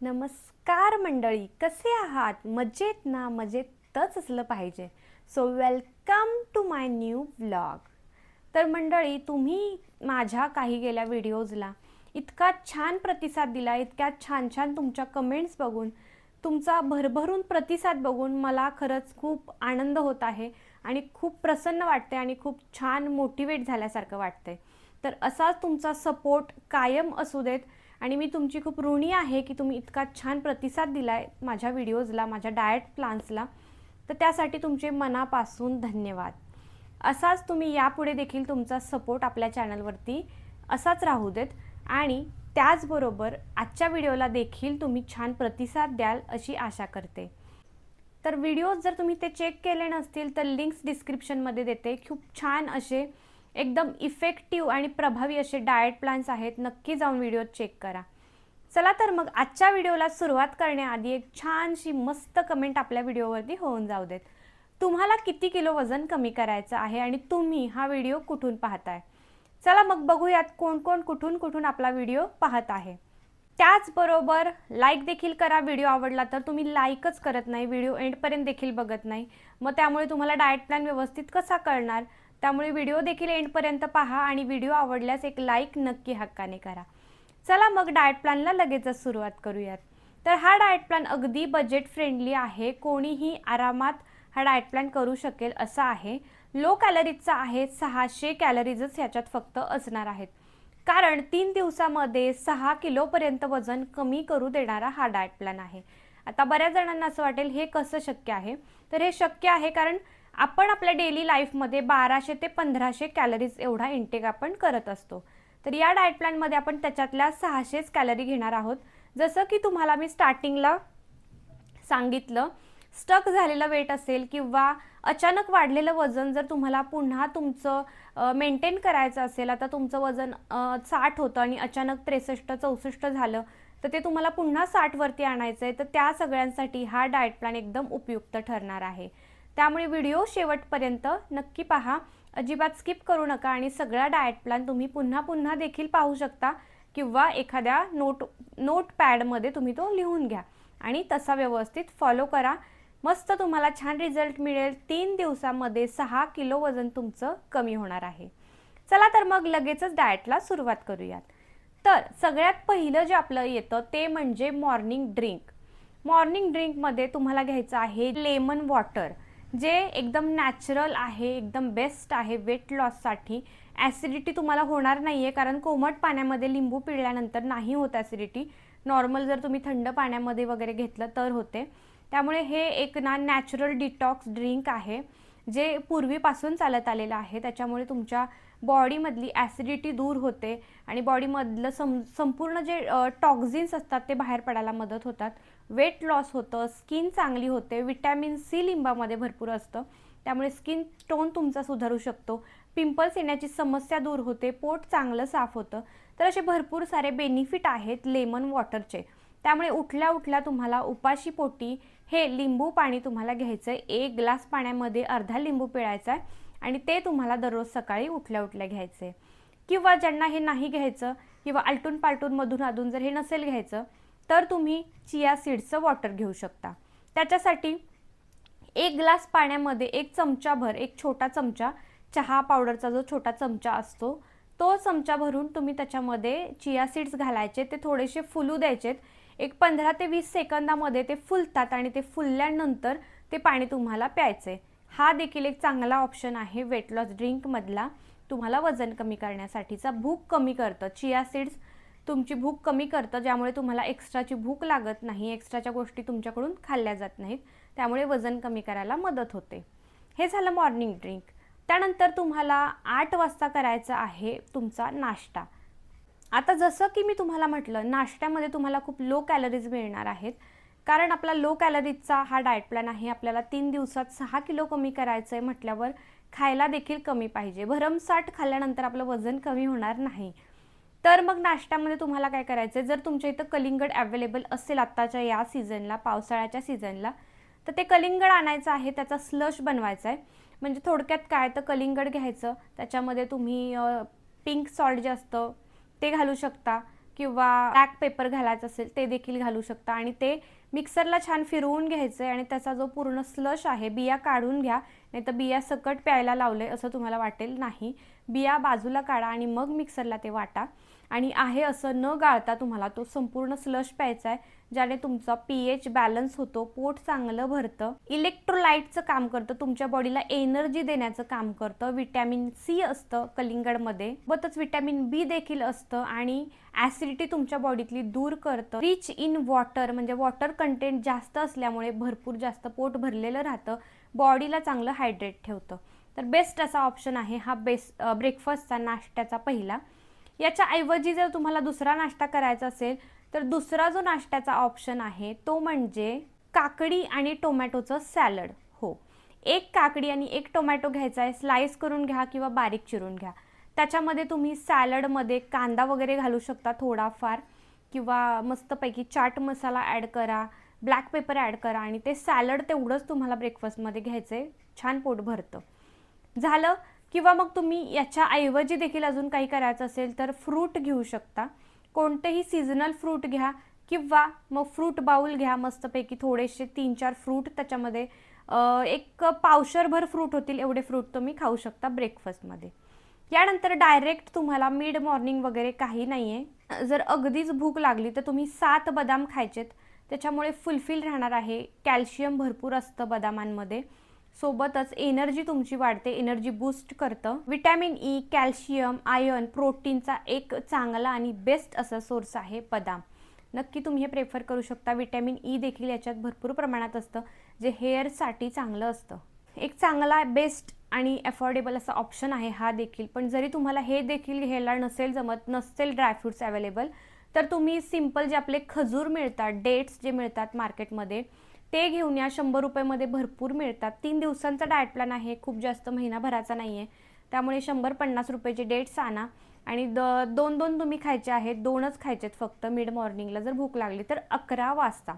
नमस्कार मंडळी कसे आहात? मजेत ना? मजेतच असलं पाहिजे. So welcome to my new blog तर मंडळी तुम्ही माझ्या काही गेल्या व्हिडिओजला इतका छान प्रतिसाद दिला इतक्या छान छान तुमच्या कमेंट्स बघून. तुमचा भरभरून प्रतिसाद बघून मला खरंच खूप आनंद होत आहे आणि खूप प्रसन्न वाटते आणि खूप छान मोटिवेट झाल्यासारखं वाटते तर असाच तुमचा सपोर्ट कायम असू देत. आणि मी तुमची खूप ऋणी आहे की तुम्ही इतका छान प्रतिसाद दिलाय माझ्या व्हिडिओजला माझ्या डाएट प्लान्सला. तर त्यासाठी तुमचे मनापासून धन्यवाद. असाच तुम्ही यापुढे देखील तुमचा सपोर्ट आपल्या चॅनलवरती असाच राहू देत आणि त्याचबरोबर आजच्या व्हिडिओला देखील तुम्ही छान प्रतिसाद द्याल अशी आशा करते. तर व्हिडिओज जर तुम्ही ते चेक केले नसतील तर लिंक्स डिस्क्रिप्शनमध्ये देते. खूप छान असे एकदम इफेक्टिव्ह आणि प्रभावी असे डाएट प्लॅन्स आहेत. नक्की जाऊन व्हिडिओ चेक करा. चला तर मग आजच्या व्हिडिओला सुरुवात करण्याआधी एक छानशी मस्त कमेंट आपल्या व्हिडिओवरती होऊन जाऊ देत. तुम्हाला किती किलो वजन कमी करायचं आहे आणि तुम्ही हा व्हिडिओ कुठून पाहताय? चला मग बघूयात कोण कोण कुठून कुठून आपला व्हिडिओ पाहत आहे. त्याचबरोबर लाईक देखील करा. व्हिडिओ आवडला तर तुम्ही लाईकच करत नाही. व्हिडिओ एंडपर्यंत देखील बघत नाही. मग त्यामुळे तुम्हाला डाएट प्लॅन व्यवस्थित कसा कळणार? त्यामुळे व्हिडिओ देखील एंडपर्यंत पहा आणि व्हिडिओ आवडल्यास एक लाईक नक्की हक्काने करा. चला मग डाएट प्लॅनला लगेचच सुरुवात करूयात. तर हा डाएट प्लॅन अगदी बजेट फ्रेंडली आहे. कोणीही आरामात हा डाएट प्लॅन करू शकेल असा आहे. लो कॅलरीजचा आहे. सहाशे कॅलरीजच ह्याच्यात फक्त असणार आहेत. कारण तीन दिवसामध्ये सहा किलोपर्यंत वजन कमी करू देणारा हा डाएट प्लॅन आहे. आता बऱ्याच जणांना असं वाटेल हे कसं शक्य आहे? तर हे शक्य आहे कारण आपण आपल्या डेली लाईफमध्ये बाराशे ते पंधराशे कॅलरीज एवढा इंटेक आपण करत असतो. तर या डाएट प्लॅनमध्ये आपण त्याच्यातल्या सहाशेच कॅलरी घेणार आहोत. जसं की तुम्हाला मी स्टार्टिंगला सांगितलं स्टक झालेलं वेट असेल किंवा अचानक वाढलेलं वजन जर तुम्हाला पुन्हा तुमचं मेंटेन करायचं असेल आता तुमचं वजन साठ होतं आणि अचानक त्रेसष्ट चौसष्ट झालं तर ते तुम्हाला पुन्हा साठवरती आणायचं आहे तर त्या सगळ्यांसाठी हा डाएट प्लॅन एकदम उपयुक्त ठरणार आहे. त्यामुळे व्हिडिओ शेवटपर्यंत नक्की पहा. अजिबात स्किप करू नका आणि सगळा डाएट प्लॅन तुम्ही पुन्हा पुन्हा देखील पाहू शकता किंवा एखाद्या नोट नोट पॅडमध्ये तुम्ही तो लिहून घ्या. आणि तसा व्यवस्थित फॉलो करा. मस्त तुम्हाला छान रिझल्ट मिळेल. तीन दिवसामध्ये सहा किलो वजन तुमचं कमी होणार आहे. चला तर मग लगेचच डाएटला सुरुवात करूयात. तर सगळ्यात पहिलं जे आपलं येतं ते म्हणजे मॉर्निंग ड्रिंक मॉर्निंग ड्रिंकमध्ये तुम्हाला घ्यायचं आहे लेमन वॉटर जे एकदम नॅचरल आहे एकदम बेस्ट आहे वेट लॉससाठी ॲसिडिटी तुम्हाला होणार नाही आहे कारण कोमट पाण्यामध्ये लिंबू पिळल्यानंतर नाही होत ॲसिडिटी नॉर्मल जर तुम्ही थंड पाण्यामध्ये वगैरे घेतलं तर होते. त्यामुळे हे एक ना नॅचरल डिटॉक्स ड्रिंक आहे जे पूर्वीपासून चालत आलेलं आहे. त्याच्यामुळे तुमच्या बॉडीमधली ॲसिडिटी दूर होते आणि बॉडीमधलं सं संपूर्ण जे टॉक्झिन्स असतात ते बाहेर पडायला मदत होतात. वेट लॉस होतं स्किन चांगली होते विटॅमिन सी लिंबामध्ये भरपूर असतं. त्यामुळे स्किन टोन तुमचा सुधारू शकतो. पिंपल्स येण्याची समस्या दूर होते पोट चांगलं साफ होतं. तर असे भरपूर सारे बेनिफिट आहेत लेमन वॉटरचे त्यामुळे उठल्या उठल्या तुम्हाला उपाशी पोटी हे लिंबू पाणी तुम्हाला घ्यायचं आहे एक ग्लास पाण्यामध्ये अर्धा लिंबू पिळायचा आहे आणि ते तुम्हाला दररोज सकाळी उठल्या उठल्या घ्यायचे. किंवा ज्यांना हे नाही घ्यायचं किंवा आलटून पालटून मधून अधून जर हे नसेल घ्यायचं तर तुम्ही चिया सीड्सचं वॉटर घेऊ शकता. त्याच्यासाठी एक ग्लास पाण्यामध्ये एक चमचाभर एक छोटा चमचा चहा पावडरचा जो छोटा चमचा असतो तो चमचा भरून तुम्ही त्याच्यामध्ये चिया सीड्स घालायचे ते थोडेसे फुलू द्यायचेत. एक पंधरा ते वीस सेकंदामध्ये ते फुलतात आणि ते फुलल्यानंतर ते पाणी तुम्हाला प्यायचे आहे हा देखील एक चांगला ऑप्शन आहे वेट लॉस ड्रिंकमधला तुम्हाला वजन कमी करण्यासाठीचा भूक कमी करतं. चिया सीड्स तुमची भूक कमी करतं ज्यामुळे तुम्हाला एक्स्ट्राची भूक लागत नाही एक्स्ट्राच्या गोष्टी तुमच्याकडून खाल्ल्या जात नाहीत. त्यामुळे वजन कमी करायला मदत होते. हे झालं मॉर्निंग ड्रिंक त्यानंतर तुम्हाला आठ वाजता करायचा आहे तुमचा नाश्ता. आता जसं की मी तुम्हाला म्हटलं नाश्त्यामध्ये तुम्हाला खूप लो कॅलरीज मिळणार आहेत. कारण आपला लो कॅलरीजचा हा डाएट प्लॅन आहे आपल्याला तीन दिवसात सहा किलो कमी करायचं आहे म्हटल्यावर खायला देखील कमी पाहिजे. भरमसाठ खाल्ल्यानंतर आपलं वजन कमी होणार नाही. तर मग नाश्त्यामध्ये तुम्हाला काय करायचं आहे जर तुमच्या इथं कलिंगड अवेलेबल असेल आत्ताच्या या सीझनला पावसाळ्याच्या सीझनला तर ते कलिंगड आणायचं आहे त्याचा स्लश बनवायचा आहे म्हणजे थोडक्यात काय तर कलिंगड घ्यायचं त्याच्यामध्ये तुम्ही पिंक सॉल्ट जे असतं ते घालू शकता. किंवा ब्लॅक पेपर घालायचं असेल ते देखील घालू शकता. आणि ते मिक्सरला छान फिरवून घ्यायचं आहे आणि त्याचा जो पूर्ण स्लश आहे बिया काढून घ्या. नाही तर बिया सकट प्यायला लावले असं तुम्हाला वाटेल नाही. बिया बाजूला काढा आणि मग मिक्सरला ते वाटा. आणि आहे असं न गाळता तुम्हाला तो संपूर्ण स्लश प्यायचा आहे ज्याने तुमचा पी एच बॅलन्स होतो पोट चांगलं भरतं इलेक्ट्रोलाइटचं काम करतं तुमच्या बॉडीला एनर्जी देण्याचं काम करतं विटॅमिन सी असतं कलिंगडमध्ये बतच विटॅमिन बी देखील असतं आणि ॲसिडिटी तुमच्या बॉडीतली दूर करतं. रिच इन वॉटर म्हणजे वॉटर कंटेंट जास्त असल्यामुळे भरपूर जास्त पोट भरलेलं राहतं बॉडीला चांगलं हायड्रेट ठेवतं. तर बेस्ट असा ऑप्शन आहे हा बेस्ट ब्रेकफास्टचा नाश्त्याचा पहिला. याच्या ऐवजी जर तुम्हाला दुसरा नाश्ता करायचा असेल तर दुसरा जो नाश्त्याचा ऑप्शन आहे तो म्हणजे काकडी आणि टोमॅटोचं सॅलड हो. एक काकडी आणि एक टोमॅटो घ्यायचा आहे स्लाइस करून घ्या किंवा बारीक चिरून घ्या. त्याच्यामध्ये तुम्ही सॅलडमध्ये कांदा वगैरे घालू शकता थोडाफार किंवा मस्तपैकी चाट मसाला ॲड करा ब्लॅक पेपर ॲड करा आणि ते सॅलड तेवढंच तुम्हाला ब्रेकफास्टमध्ये घ्यायचं आहे छान पोट भरतं. झालं? किंवा मग तुम्ही याच्या ऐवजी देखील अजून काही करायचं असेल तर फ्रूट घेऊ शकता. कोणतेही सीझनल फ्रूट घ्या किंवा मग फ्रूट बाउल घ्या मस्तपैकी थोडेसे तीन चार फ्रूट त्याच्यामध्ये. एक पावशरभर फ्रूट होतील एवढे फ्रूट तुम्ही खाऊ शकता ब्रेकफास्टमध्ये यानंतर डायरेक्ट तुम्हाला मिड मॉर्निंग वगैरे काही नाही आहे जर अगदीच भूक लागली तर तुम्ही सात बदाम खायचेत. त्याच्यामुळे फुलफिल राहणार आहे. कॅल्शियम भरपूर असतं बदामांमध्ये. सोबतच एनर्जी तुमची वाढते एनर्जी बूस्ट करतं. विटॅमिन ई कॅल्शियम आयर्न प्रोटीनचा एक चांगला आणि बेस्ट असा सोर्स आहे बदाम. नक्की तुम्ही हे प्रेफर करू शकता. विटॅमिन ई e देखील याच्यात भरपूर प्रमाणात असतं जे हेअरसाठी चांगलं असतं. एक चांगला बेस्ट आणि अफोर्डेबल असा ऑप्शन आहे हा देखील. पण जरी तुम्हाला हे देखील घ्यायला नसेल जमत नसेल ड्रायफ्रुट्स अवेलेबल तर तुम्ही सिंपल जे आपले खजूर मिळतात डेट्स जे मिळतात मार्केटमध्ये ते घेऊन या. शंभर रुपयेमध्ये भरपूर मिळतात. तीन दिवसांचा डाएट प्लॅन आहे. खूप जास्त महिनाभराचा नाही आहे त्यामुळे शंभर पन्नास रुपयाचे डेट्स आणा. आणि द दोन दोन तुम्ही खायचे आहेत. दोनच खायचेत फक्त. मिड मॉर्निंगला जर भूक लागली तर अकरा वाजता.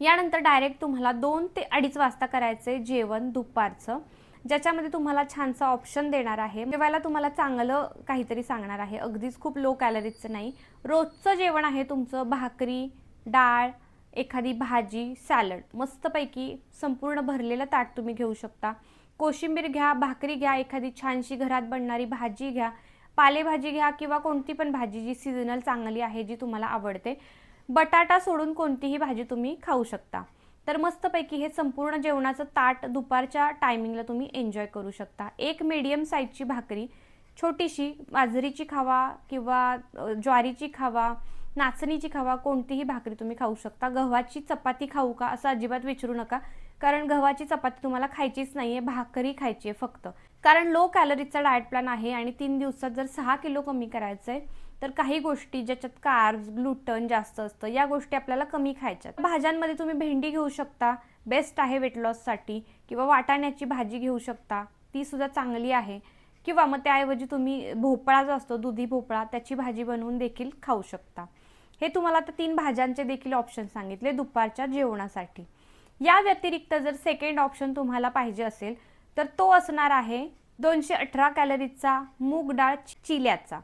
यानंतर डायरेक्ट तुम्हाला दोन ते अडीच वाजता करायचे जेवण दुपारचं. ज्याच्यामध्ये तुम्हाला छानसा ऑप्शन देणार आहे. जेवायला तुम्हाला चांगलं काहीतरी सांगणार आहे. अगदीच खूप लो कॅलरीजचं नाही. रोजचं जेवण आहे तुमचं भाकरी डाळ एखादी भाजी सॅलड मस्तपैकी संपूर्ण भरलेलं ताट तुम्ही घेऊ शकता. कोशिंबीर घ्या भाकरी घ्या एखादी छानशी घरात बनणारी भाजी घ्या. पालेभाजी घ्या किंवा कोणती पण भाजी जी सीझनल चांगली आहे जी तुम्हाला आवडते. बटाटा सोडून कोणतीही भाजी तुम्ही खाऊ शकता. तर मस्तपैकी हे संपूर्ण जेवणाचं ताट दुपारच्या टायमिंगला तुम्ही एन्जॉय करू शकता. एक मीडियम साईजची भाकरी छोटीशी बाजरीची खावा किंवा ज्वारीची खावा नाचणीची खावा कोणतीही भाकरी तुम्ही खाऊ शकता. गव्हाची चपाती खाऊ का असं अजिबात विचारू नका. कारण गव्हाची चपाती तुम्हाला खायचीच नाही आहे भाकरी खायची आहे फक्त. कारण लो कॅलरीचा डाएट प्लॅन आहे आणि तीन दिवसात जर सहा किलो कमी करायचं आहे तर काही गोष्टी ज्याच्यात कार्ब्स ग्लुटन जास्त असतं या गोष्टी आपल्याला कमी खायच्यात. भाज्यांमध्ये तुम्ही भेंडी घेऊ शकता बेस्ट आहे वेट लॉससाठी किंवा वाटाण्याची भाजी घेऊ शकता ती सुद्धा चांगली आहे. किंवा मग त्याऐवजी तुम्ही भोपळा जो असतो दुधी भोपळा त्याची भाजी बनवून देखील खाऊ शकता. हे तुम्हाला आता तीन भाज्यांचे देखील ऑप्शन सांगितले दुपारच्या जेवणासाठी. या व्यतिरिक्त जर सेकंड ऑप्शन तुम्हाला पाहिजे असेल तर तो असणार आहे दोनशे अठरा कॅलरीजचा मूग डाळ चिल्याचा.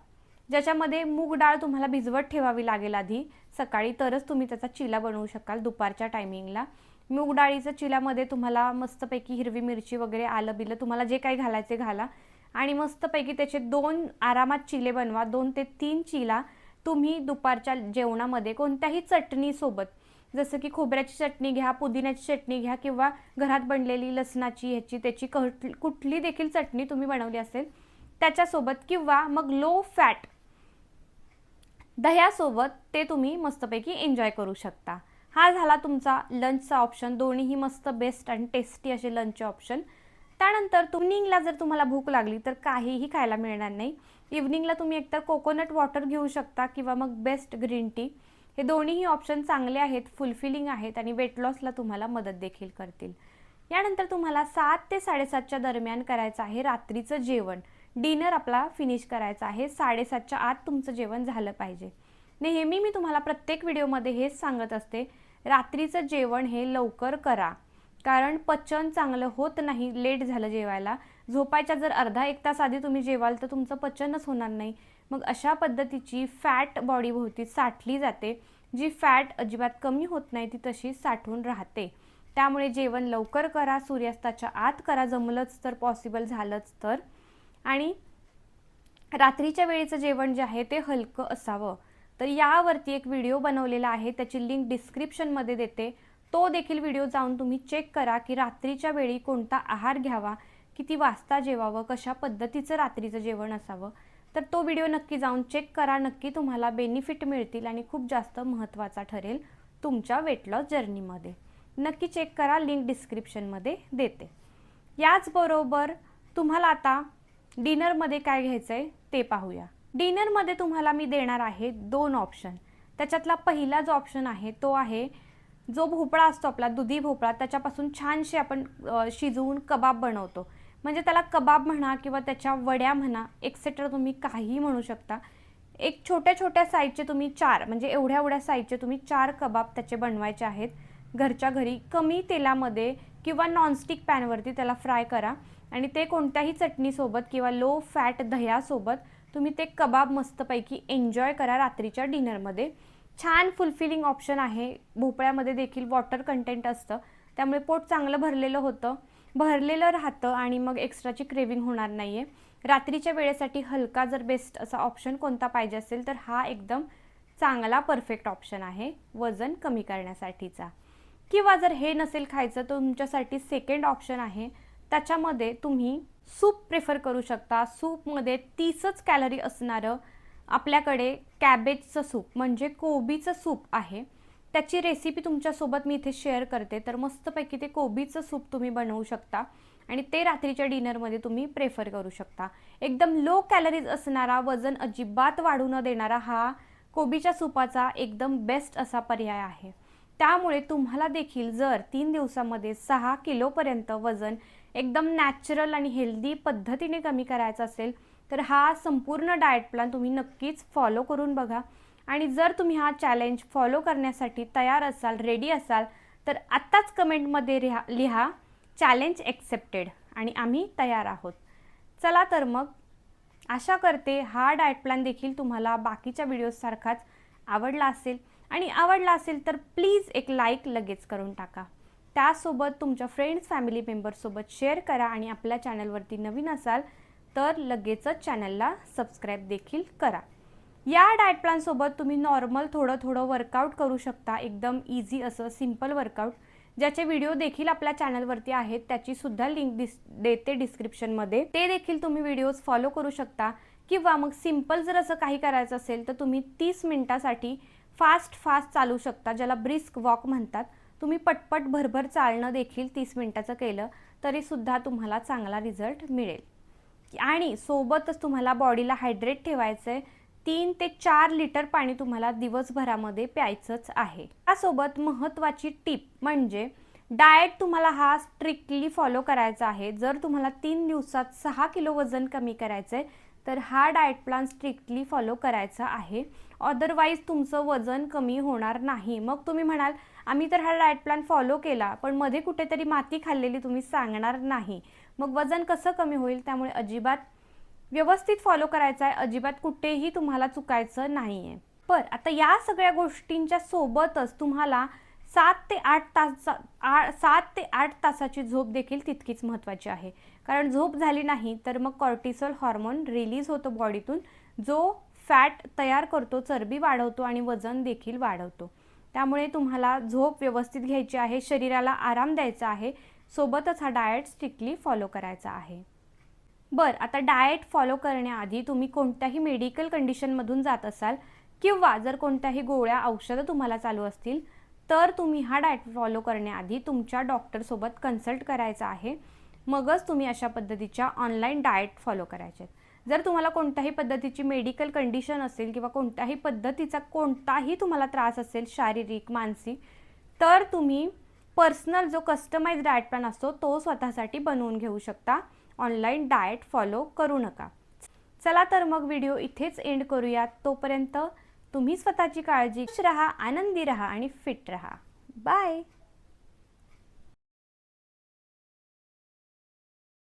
ज्याच्यामध्ये मूग डाळ तुम्हाला भिजवत ठेवावी लागेल आधी. सकाळी तरच तुम्ही त्याचा चिला बनवू शकाल दुपारच्या टायमिंगला मूग डाळीच्या चिल्यामध्ये तुम्हाला मस्तपैकी हिरवी मिरची वगैरे आलं बिलं तुम्हाला जे काही घालायचे घाला. आणि मस्तपैकी त्याचे दोन आरामात चिले बनवा. दोन ते तीन चिला तुम्ही दुपारच्या जेवणामध्ये कोणत्याही चटणीसोबत जसं की खोबऱ्याची चटणी घ्या पुदिन्याची चटणी घ्या किंवा घरात बनलेली लसणाची ह्याची त्याची कुठली देखील चटणी तुम्ही बनवली असेल त्याच्यासोबत किंवा मग लो फॅट दह्यासोबत ते तुम्ही मस्तपैकी एन्जॉय करू शकता. हा झाला तुमचा लंचचा ऑप्शन दोन्हीही मस्त बेस्ट आणि टेस्टी असे लंचचे ऑप्शन त्यानंतर इव्हनिंगला जर तुम्हाला भूक लागली तर काहीही खायला मिळणार नाही. इव्हनिंगला तुम्ही एकतर कोकोनट वॉटर घेऊ शकता किंवा मग बेस्ट ग्रीन टी हे दोन्हीही ऑप्शन चांगले आहेत फुलफिलिंग आहेत आणि वेट लॉसला तुम्हाला मदत देखील करतील. यानंतर तुम्हाला सात ते साडेसातच्या दरम्यान करायचं आहे रात्रीचं जेवण. डिनर आपला फिनिश करायचा आहे. साडेसातच्या आत तुमचं जेवण झालं पाहिजे. नेहमी मी तुम्हाला प्रत्येक व्हिडिओमध्ये हेच सांगत असते रात्रीचं जेवण हे लवकर करा. कारण पचन चांगलं होत नाही लेट झालं जेवायला. झोपायच्या जर अर्धा एक तास आधी तुम्ही जेवाल तर तुमचं पचनच होणार नाही. मग अशा पद्धतीची फॅट बॉडीभोवती साठली जाते. जी फॅट अजिबात कमी होत नाही ती तशी साठून राहते. त्यामुळे जेवण लवकर करा सूर्यास्ताच्या आत करा जमलंच तर पॉसिबल झालंच तर. आणि रात्रीच्या वेळेचं जेवण जे आहे ते हलकं असावं. तर यावरती एक व्हिडिओ बनवलेला आहे त्याची लिंक डिस्क्रिप्शनमध्ये देते. तो देखील व्हिडिओ जाऊन तुम्ही चेक करा की रात्रीच्या वेळी कोणता आहार घ्यावा किती वाजता जेवावं कशा पद्धतीचं रात्रीचं जेवण असावं तर तो व्हिडिओ नक्की जाऊन चेक करा. नक्की तुम्हाला बेनिफिट मिळतील आणि खूप जास्त महत्त्वाचा ठरेल तुमच्या वेट लॉस जर्नीमध्ये नक्की चेक करा लिंक डिस्क्रिप्शनमध्ये देते. याचबरोबर तुम्हाला आता डिनरमध्ये काय घ्यायचं आहे ते पाहूया. डिनरमध्ये तुम्हाला मी देणार आहे दोन ऑप्शन त्याच्यातला पहिला जो ऑप्शन आहे तो आहे जो भोपळा असतो आपला दुधी भोपळा त्याच्यापासून छानशी आपण शिजवून कबाब बनवतो. म्हणजे त्याला कबाब म्हणा किंवा त्याच्या वड्या म्हणा एक्सेट्रा तुम्ही काहीही म्हणू शकता. एक छोट्या छोट्या साईजचे तुम्ही चार म्हणजे एवढ्या एवढ्या साईजचे तुम्ही चार कबाब त्याचे बनवायचे आहेत. घरच्या घरी कमी तेलामध्ये किंवा नॉनस्टिक पॅनवरती त्याला फ्राय करा. आणि ते कोणत्याही चटणीसोबत किंवा लो फॅट दह्यासोबत तुम्ही ते कबाब मस्तपैकी एन्जॉय करा रात्रीच्या डिनरमध्ये छान फुलफिलिंग ऑप्शन आहे. भोपळ्यामध्ये देखील वॉटर कंटेंट असतं. त्यामुळे पोट चांगलं भरलेलं होतं. भरलेलं राहतं आणि मग एक्स्ट्राची क्रेविंग होणार नाही आहे रात्रीच्या वेळेसाठी हलका जर बेस्ट असा ऑप्शन कोणता पाहिजे असेल तर हा एकदम चांगला परफेक्ट ऑप्शन आहे वजन कमी करण्यासाठीचा. किंवा जर हे नसेल खायचं तर तुमच्यासाठी सेकंड ऑप्शन आहे त्याच्यामध्ये तुम्ही सूप प्रेफर करू शकता. सूपमध्ये तीसच कॅलरी असणारं आपल्याकडे कॅबेजचं सूप म्हणजे कोबीचं सूप आहे. त्याची रेसिपी तुमच्यासोबत मी इथे शेअर करते. तर मस्तपैकी ते कोबीचं सूप तुम्ही बनवू शकता आणि ते रात्रीच्या डिनरमध्ये तुम्ही प्रेफर करू शकता. एकदम लो कॅलरीज असणारा वजन अजिबात वाढू न देणारा हा कोबीच्या सूपाचा एकदम बेस्ट असा पर्याय आहे. त्यामुळे तुम्हाला देखील जर तीन दिवसामध्ये सहा किलोपर्यंत वजन एकदम नॅचरल आणि हेल्दी पद्धतीने कमी करायचं असेल तर हा संपूर्ण डाएट प्लॅन तुम्ही नक्कीच फॉलो करून बघा. आणि जर तुम्ही हा चॅलेंज फॉलो करण्यासाठी तयार असाल रेडी असाल तर आत्ताच कमेंटमध्ये लिहा लिहा चॅलेंज एक्सेप्टेड आणि आम्ही तयार आहोत. चला तर मग आशा करते हा डाएट प्लॅन देखील तुम्हाला बाकीच्या व्हिडिओजसारखाच आवडला असेल. आणि आवडला असेल तर प्लीज एक लाईक लगेच करून टाका. त्यासोबत तुमच्या फ्रेंड्स फॅमिली मेंबरसोबत शेअर करा आणि आपल्या चॅनलवरती नवीन असाल तर लगेचच चॅनलला सबस्क्राईब देखील करा. या डाएट प्लॅनसोबत तुम्ही नॉर्मल थोडं थोडं वर्कआउट करू शकता. एकदम इझी असं सिंपल वर्कआउट ज्याचे व्हिडिओ देखील आपल्या चॅनलवरती आहेत त्याची सुद्धा लिंक दिस देते डिस्क्रिप्शनमध्ये ते देखील तुम्ही व्हिडिओज फॉलो करू शकता. किंवा मग सिंपल जर असं काही करायचं असेल तर तुम्ही तीस मिनटासाठी फास्ट फास्ट चालू शकता ज्याला ब्रिस्क वॉक म्हणतात. तुम्ही पटपट भरभर चालणं देखील तीस मिनटाचं केलं तरीसुद्धा तुम्हाला चांगला रिझल्ट मिळेल. आणि सोबतच तुम्हाला बॉडीला हायड्रेट ठेवायचं आहे तीन ते चार लिटर पाणी तुम्हाला दिवसभरामध्ये प्यायचंच आहे. त्यासोबत महत्त्वाची टीप म्हणजे डाएट तुम्हाला हा स्ट्रिक्टली फॉलो करायचा आहे. जर तुम्हाला तीन दिवसात सहा किलो वजन कमी करायचं आहे तर हा डाएट प्लॅन स्ट्रिक्टली फॉलो करायचा आहे. अदरवाईज तुमचं वजन कमी होणार नाही. मग तुम्ही म्हणाल आम्ही तर हा डाएट प्लॅन फॉलो केला पण मध्ये कुठेतरी माती खाल्लेली तुम्ही सांगणार नाही. मग वजन कसं कमी होईल? त्यामुळे अजिबात व्यवस्थित फॉलो करायचा आहे. अजिबात कुठेही तुम्हाला चुकायचं नाही आहे पण आता या सगळ्या गोष्टींच्या सोबतच तुम्हाला सात ते आठ तास आ सात ते आठ तासाची झोप देखील तितकीच महत्त्वाची आहे. कारण झोप झाली नाही तर मग कॉर्टिसोल हॉर्मोन रिलीज होतो बॉडीतून जो फॅट तयार करतो चरबी वाढवतो आणि वजन देखील वाढवतो. त्यामुळे तुम्हाला झोप व्यवस्थित घ्यायची आहे शरीराला आराम द्यायचा आहे. सोबतच हा डाएट स्ट्रिक्टली फॉलो करायचा आहे. बरं आता डाएट फॉलो करण्याआधी तुम्ही कोणत्याही मेडिकल कंडिशनमधून जात असाल किंवा जर कोणत्याही गोळ्या औषधं तुम्हाला चालू असतील तर तुम्ही हा डाएट फॉलो करण्याआधी तुमच्या डॉक्टरसोबत कन्सल्ट करायचा आहे. मगच तुम्ही अशा पद्धतीच्या ऑनलाईन डाएट फॉलो करायचे जर तुम्हाला कोणत्याही पद्धतीची मेडिकल कंडिशन असेल किंवा कोणत्याही पद्धतीचा कोणताही तुम्हाला त्रास असेल शारीरिक मानसिक तर तुम्ही पर्सनल जो कस्टमाइज डाएट प्लॅन असतो तो स्वतःसाठी बनवून घेऊ शकता. ऑनलाईन डाएट फॉलो करू नका. चला तर मग व्हिडिओ इथेच एंड करूयात. तोपर्यंत तुम्ही स्वतःची काळजी राहा आनंदी राहा आणि फिट राहा. बाय!